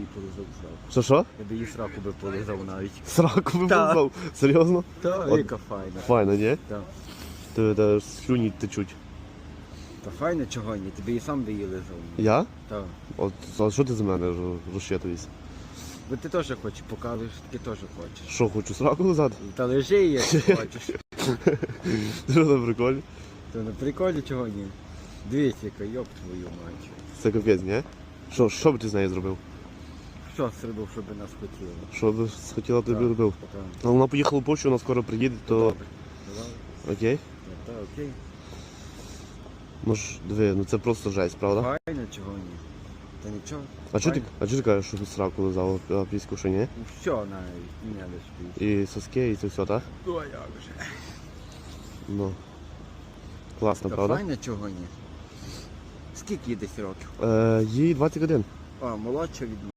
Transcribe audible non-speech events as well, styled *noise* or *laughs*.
її полизав сраку. Що що? Я би її сраку би полизав навіть. Сраку Та. вибухав? Серйозно? Та, От. яка файна. Файно, ні? Та. Ти де слюні течуть. Та файна чого ні, тобі і сам би її лизав. Я? Та. От а що ти з мене ро- розчитуєшся? Бо ти теж хочеш, покажеш, ти теж хочеш. Що, хочу сраку лизати? Та лежи, як *laughs* хочеш. Що на приколі? Та на приколі чого ні. Дивись, яка йоп твою мать. Це капець, ні? Що, що б ти з нею зробив? Що зробив, щоб нас хотіли? Що б хотіла тобі Так. робив? Так. А вона поїхала в Польщу, вона скоро приїде, то окей? Та, окей. Ну ж, диви, ну це просто жесть, правда? Файно чого ні. Та нічого. А чого ти, а чого ти кажеш, що ти сраку лизав, а піську що ні? Ну все навіть, не лиш І соски, і це все, так? Ну а як же? Ну. Класно, Та правда? файно чого ні. Скільки їй десь років? Е, їй 21. А, молодша від